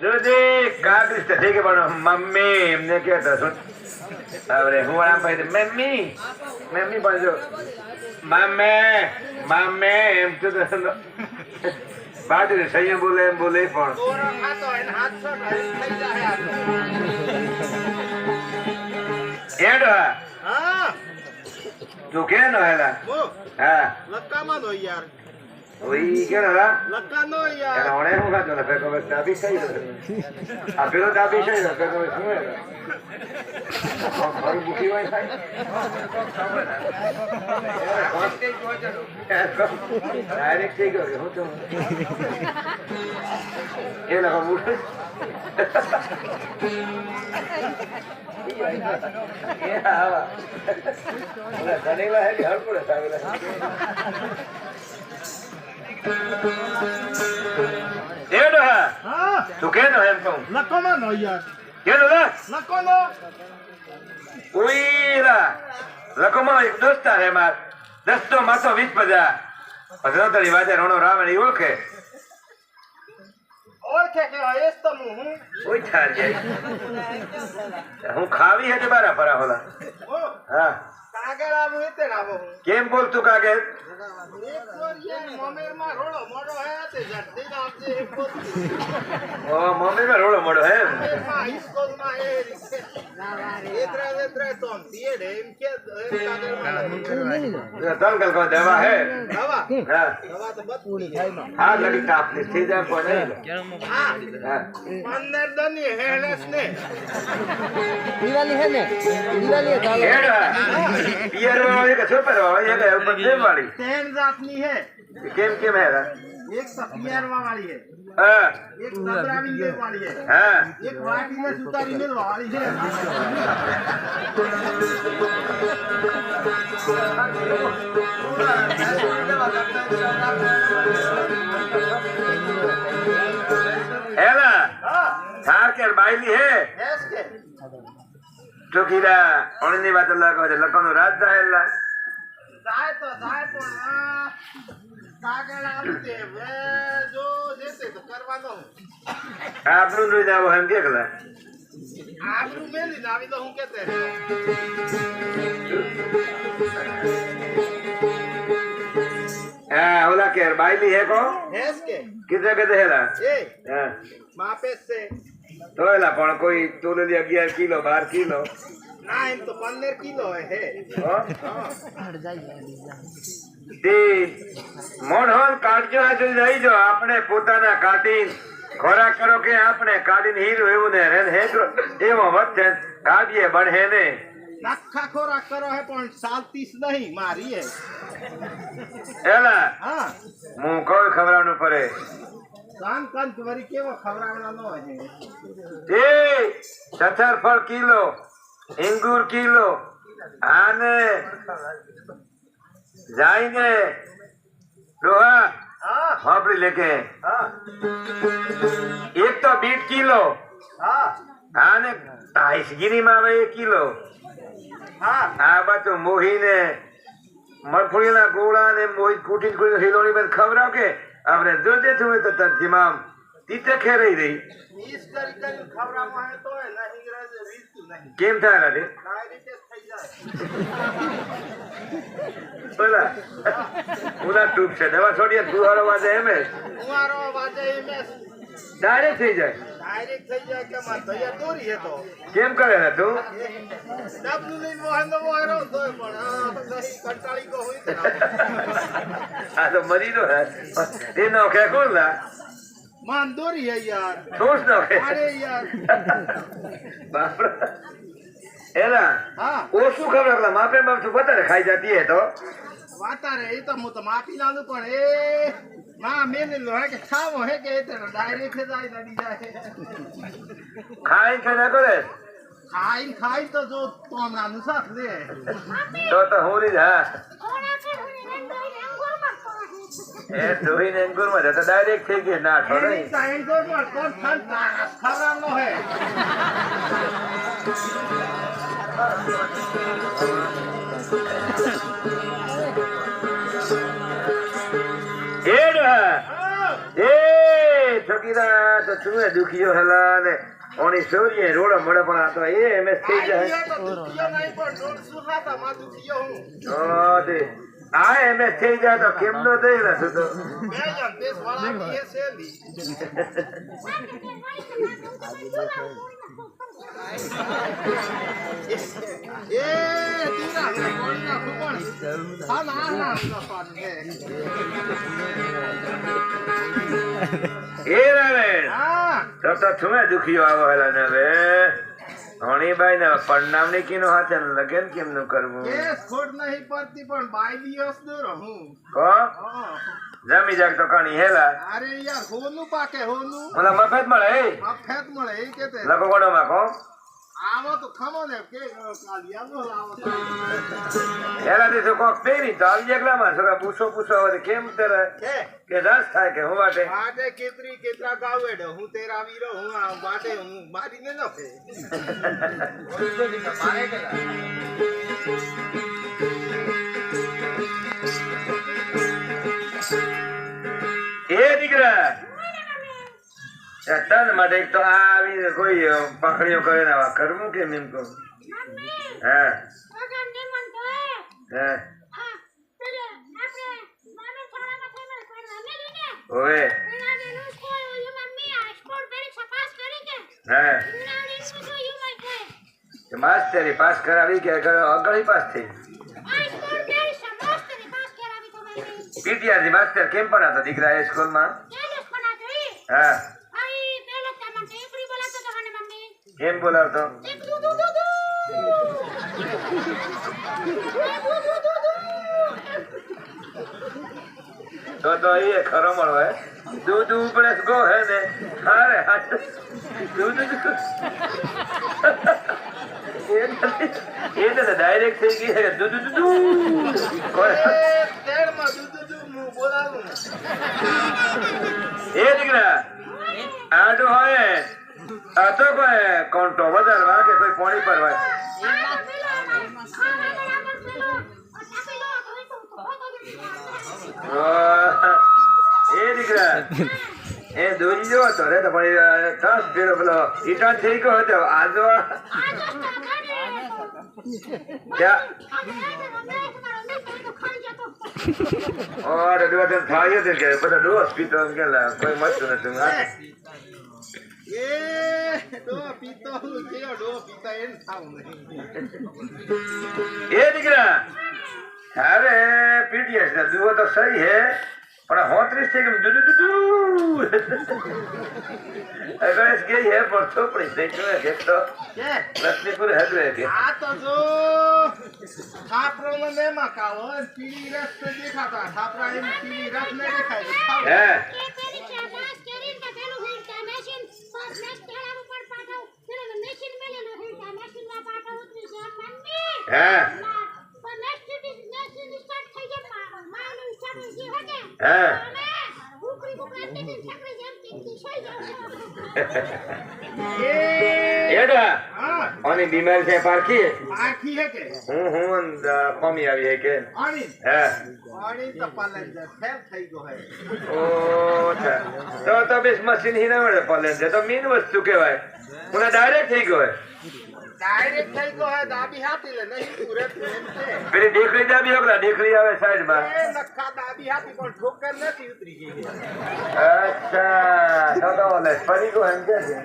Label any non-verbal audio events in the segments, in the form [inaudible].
દૂધી કાગડી ઠીક છે પણ મમ્મી એમને કહેતો શું? હવે હું આમ દઉં, મમ્મી મમ્મી પણ જો. મમ્મી મમ્મી એમ તો બાજુ સંયમ બોલે એમ બોલે પણ. એડો તું કે નો હેલા હા. લક્કામાં નો યાર. એને યાર ઓણે હું ખાતો ને ફેકો બસ દાબી થઈ ગયો આ પેલો દાબી થઈ ગયો ફેકો બસ શું હેલા મારું બુકી હોય થાય ડાયરેક્ટ થઈ ગયો હું તો એ લોકો મૂઠું એ આવા ઓલા ધનેલા હે હળ પડે સાવેલા એ ડોહા હા es કેનો એમ કહું લક્કોમાં નો યાર કેનો લા લક્કો નો ઉઈરા લકોમાં એક દોસ્તાર હે માર દસતો માસો વીસ પજા પધરાતરી વાજે રોણો રાવણ ઈ ઓળખે તો હું ખાવી હે બારા ફરા હોલા હા કેમ બોલતું કાગે? એક વાર રોડો મોડો હે. મમ્મી હે. કે દવા હે લડી તાપની થઈ જાય પણ પંદર દની હેલેસ ને. દિવાળી હે ને? દિવાળી હેડા પિયર વાળી કે સુપર વાળી એક ઉપર જેમ વાળી ત્રણ જાતની હે કેમ કેમ હેરા એક તો પિયરવા વાળી હે હા એક સદરાવી મેલ વાળી હે હા એક વાટીને સુતારી મેલ વાળી છે હેલા હા થાર કે બાયલી હે હેસ કે ચોકીડા ઓણની વાત અલગ હોય લખવાનું રાજ હેલા જાય તો જાય પણ આ કાગળ આવતે વે જો જેતે તો કરવાનો. હું. આવો એમ કેકલા આબરૂ મેલી આવી તો હું ઓલા કે બાયલી હે કો? હેસ કે? કિધર કે હેલા. એ? હા. માપે છે. તો એલા પણ કોઈ તોલેલી અગિયાર કિલો બાર કિલો? ના એમ તો પંદર કિલો હે. મોઢોન કાઢજો હાજર જઈ જો. આપણે પોતાના કાઢી ખોરાક કરો કે આપણે કાઢીને હીરો એવું ને રેન હેજો એવો વધે કાઢીએ બળહે ને નાખા ખોરાક કરો હે પણ સાલતીસ નહીં મારી હે એલા હા. હું કોઈ ખવડાવવાનું પડે કાન કાન વરી કેવો ખવડાવવાનો હે એ સત્તર ફળ કિલો ઇંગુર કિલો આને જાઈને ડોહા હા. વાપરી લેકે એક તો બીટ કિલો હા. આને તાઈસગીરીમાં આવે એક કિલો. હા. આ બાજુ મોહીને મગફળીના ગોળા ને મોહી ફૂટી કુટી હિલોણી બેન ખવડાવ કે આપણે જોજે છું તો તન જીમામ તીતે ખેરાઈ રહી. તો કેમ થાય રાધે? બોલા ઉના ટૂપ છે. દવા છોડીએ ફુવારો વાજે એમ એમે ડાયરેક્ટ થઈ જાય. કેમ કરે ને તું? આ તો મરી નો એ નોખે કે કોણ ના માન દોરી હે યાર. ઠોસ નો કે. અરે યાર. બાપરા. એલા હા. ઓછું ખબર માપે માપ તું વધારે ખાઈ જતી હે તો. વાતારે એ તો હું તો માપી લાવું પણ એ ના મેં હે કે ખાવો હે કે ડાયરેક્ટ જાય નડી જાય. ખાઈ ખાઈ ના કરે? ખાઈ ખાઈ તો જો તો નાનું શાક લે તો તો હું રીત હા? એ ધોઈને અંગુરમાં તો ડાયરેક્ટ થઈ ગઈ ના સાઈન તો પણ કોણ ઠંડ ખરાબનો હે Thank હા. કીધા તો હલા ને ઓની સોરીએ રોડો મળે પણ આ તો એ એમએસ થઈ આ જાય હું. તે. આ એમએસ થઈ જાય તો કેમ નો થઈ ને તું ના ના ના પાડે એ રાવે તો તો તું દુખીયો આવો હેલા ને હવે. ધણીબાઈ ને પરણામણી કીનો હાથે લગન કેમ કરવું? કેસ ખોટ નહીં પડતી પણ બાઈ દિવસ દૂર હું. કો જમી જાગ તો કાણી હેલા. અરે યાર હોનું પાકે હોનું. ઓલા મફત મળે મફત મળે લખો કોડો માં કો આવો તો ખમો ને કે. એનાથી તો કોક પહેરી તો આવી એકલામાં છોકરા પૂછો પૂછો હવે કેમ કરે કે રસ થાય કે હું માટે માટે કેતરી કેતરા ગાવેડો હું તેરા વીરો હું આ માટે હું મારીને ન ફે તન માટે તો આ આવીને કોઈ પકડીઓ કરે ને આવા કરવું કેમ એમ કહું. હા? હા! ઓવે. હા. માસ્ટરી પાસ કરાવી કે આગળ પાસ થઈ? પીટીઆર માસ્ટર કેમ પણ હતા દીકરા એ સ્કૂલમાં હા. કેમ બોલાવતો તો તો એ ખરો મળો હે દૂધ ઉપડે ગો હે ને. દૂધ એ તો ડાયરેક્ટ થઈ ગઈ તેડમાં દૂધ દૂધ એ દીકરા આડો હોય. આ તો કોઈ કોન્ટો વધારવા કે કોઈ પોણી પરવા એ દીકરા. એ દોરી જો હતો રે તો પણ ટસ પેલો પેલો ઈટન થઈ ગયો હતો. આજો ઓર ડોટન થાય છે કે બધા ડોસ પીતો કે લા, કોઈ મત નથી. આ એ હું દીકરા અરે પીટીએસ ને દુવો તો સહી હે પણ હોત્રીસ થઈ ગયું દુદુ દુદુ ગણેશ ગઈ હે પણ ચોપડી થઈ ગયો કે તો. લક્ષ્મીપુર હગરે કે. આ તો જો છાપરો ને માં કાવો પીળી રસ દેખાતા છાપરા એમ પીળી રસ ને દેખાય હે? હે હે? એ એડા [laughs] હા આની છે પારખી. હે કે? હું હું કોમી આવી હે કે. આણી હે? આણી તો પાલન છે. ફેલ થઈ ગયો હે. ઓ અચ્છા. તો તો બેસ મશીન હી ના મળે છે. તો મીન વસ્તુ કહેવાય. મને ડાયરેક્ટ થઈ ગયો ડાયરેક્ટ થઈ ગયો દાબી હાથી લે. નહીં પૂરે પેલી દેખડી દાબી હોકલા આવે સાઈડમાં. એ નખા દાબી હાથી પણ ઠોકર નથી ઉતરી ગઈ અચ્છા. તો તો ઓલે ફરી ગયો એમ કે છે.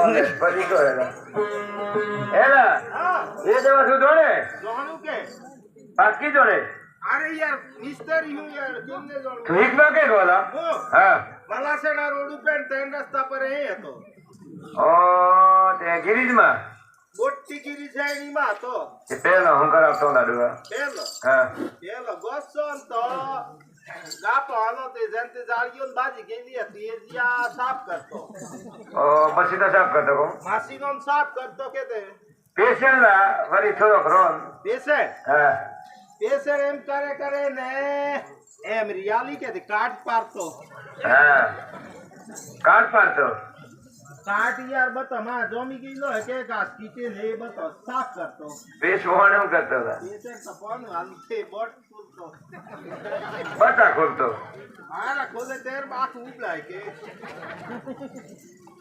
ઓલે ફરી ગયો એલા. એલા એ દવા શું જોડે? જોણું કે? પાકી જોણું ઠીકમાં કે ગોલા? હું હા? મલાસણા રોડ ઉપર ત્રણ રસ્તા પર એ હતો. ઓ તે ગિરીજમાં? મોટી ગીરી છે એની માં હતો. એ પેલો હું કરાવતો લાડુઆ પેલો હા. પેલો ગોસો તો ગાપો આનો તે જંતે જાળીઓ બાજી ગેલી હતી એ જ્યાં સાફ કરતો. ઓ તો સાફ કરતો કો માસીનો સાફ કરતો કે તે? પેશન્ટ લા ફરી થોડોક રોન. બેસે હા. બેસે એમ કરે કરે ને એમ રિયાલી કે કાટ પાડતો. હા. કાટ પાડતો. કાટ યાર બતા માં જોમી ગઈલો હે કે કાસ કીચે ને એ બતો સાફ કરતો. બેસ વહાણ એમ કરતો હતા? એ છે તપવાનું હાલ બોટ ખોલતો. બટા ખોલતો. મારા ખોલે તેર બાક ઉપલાય કે.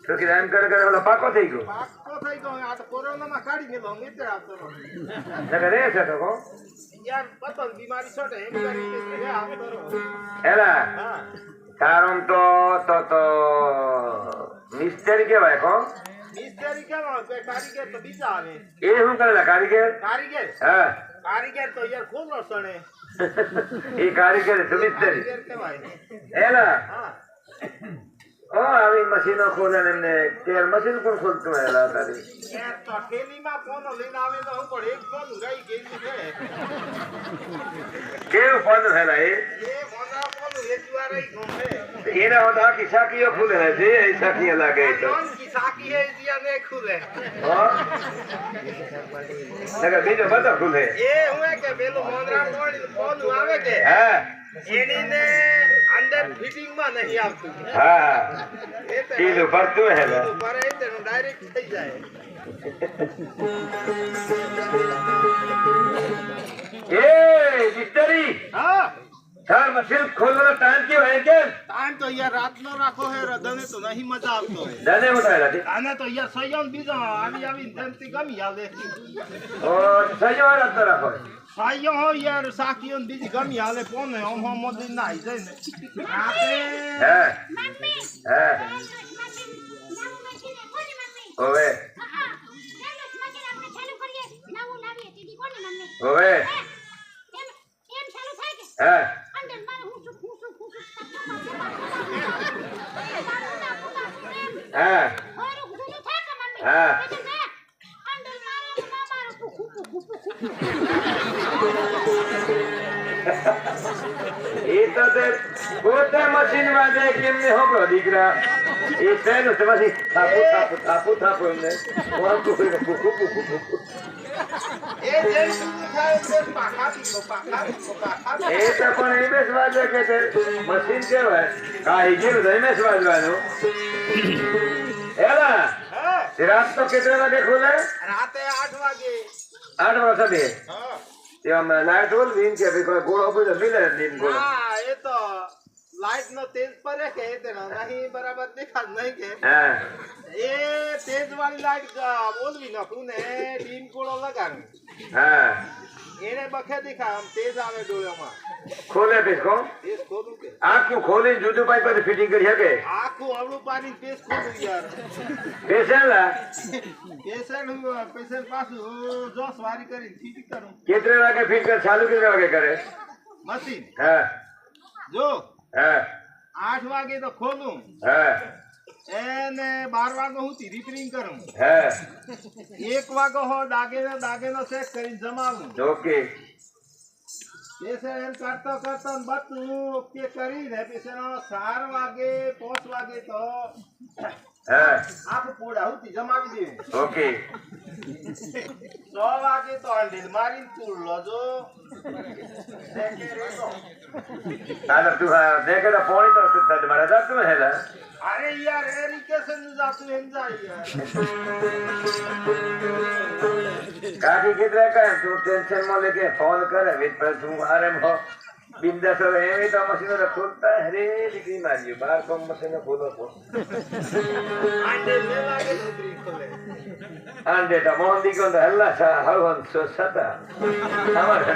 તો કે એમ કરે કરે ઓલો પાકો થઈ ગયો. પાકો થઈ ગયો. આ તો કોરોનામાં કાઢી ગયેલો હું એટલે આવતો એ છે તો યાર બતો બીમારી છોટે એમ કરી આવતો એલા હા. તારું તો તો તો મિસ્ત્રી કેવાય કો મિસ્ત્રી કેવો કે કારીગર તો બીજા આવે. એ શું કરેલા કારીગર? કારીગર? હા. કારીગર તો યાર ખૂબ રસણે [laughs] એ કારીગર કહેવાય. એલા હા. ઓ આવી મશીનો ખોલે એમને. તેલ મશીન કોણ ખોલતું હેલા તારી. યાર તો થેલીમાં ફોનો લઈને આવે તો પણ એક ફોન ગઈ છે કેવું ફોન થયેલા એ? એના હોતા કિસાકીઓ ખુલે હે જે કિસાકીઓ લાગે તો નોન કી હે દિયા ને ખુલે. હો? બીજો બધો ખુલે. એ હું કે પેલો ફોન ફોન આવે કે? હા. એની અંદર ફિટિંગમાં નહીં આવતું. હા. એ તો કીધું ફરતું હેલા પર એ તો ડાયરેક્ટ થઈ જાય. એ મિસ્ટરી. હા. તાર મશીન ખોલવાનો ટાઈમ કેવો હે કે ટાઈમ તો યાર રાતનો રાખો હે રદને તો નહીં મજા આવતો હે દાદે ઉઠાય રાતે આને તો યાર સયમ બીજો આવી આવી ધમતી ગમી આવે ઓ સજો રાખતો રાખો સાયો હો યાર સાકીઓ બીજી ગમી હાલે પોને ઓમ હો મોદી ના આઈ જાય ને આપે હે મમ્મી હે કોને મમ્મી ઓવે હા હે. કે હા. ના એ તો તે પોતે મશીનમાં જાય કેમને હોબળો દીકરા. એ છે પછી થાપુ થાપુ એમને. એ તે એ પણ એલા રાત તો કેટલા વાગે ખુલે રાતે આઠ વાગે આઠ વાગે હા તે લાઈટ હોલ બીન ભઈ ગોળો બધો મિલે ગોળો એ તો લાઈટ નો તેજ પડે કે તેનો નહીં બરાબર દેખાત નહીં કે. એ તેજ વાળી લાઈટ બોલવી નાખું ને ડીમ કોળો લગાડું. હા. એને બખે દેખા આમ તેજ આવે ડોળામાં. ખોલે કોણ તેજ ખોલું કે. આખું ખોલી જુદું પાઈ પછી ફિટિંગ કરી શકે. આખું અવળું પાણી તેજ ખોલું યાર. પેશન્ટ હું પેશન્ટ પાછું જોસ વારી કરી ફીટ કરું. કેટલા વાગે ફિટ કરે ચાલુ કેટલા વાગે કરે? મશીન હા. જો. આઠ વાગે તો ખોલું. હે? એને બાર વાગે હું રિપેરિંગ કરું. હા? એક વાગે હો દાગેનો દાગેનો ચેક કરીને જમાવું. ઓકે પેશન્ટ એમ કરતો કરતો ને બધું ઓકે કરીને પેશન્ટ ચાર વાગે પાંચ વાગે તો ઓકે. વાગે તો તું. લોજો તું દેખે તો હેલા. અરે યાર એરિકેશન જાતું એમ જાય કાકી કેટલા કહે તું ટેન્શનમાં લેકે ફોન કરે વિત પર તું આરે મો બિંદાસ હવે એમ તો મશીનો તો ખોલતા હરે દીકરી માર્યું બાર કોમ મશીનો ખોલો તો અંડીલ ને લાગે છોકરી ખોલે આંડે તો મોહન દીકો તો હલ્લા સા હળવન સો સતા અમારે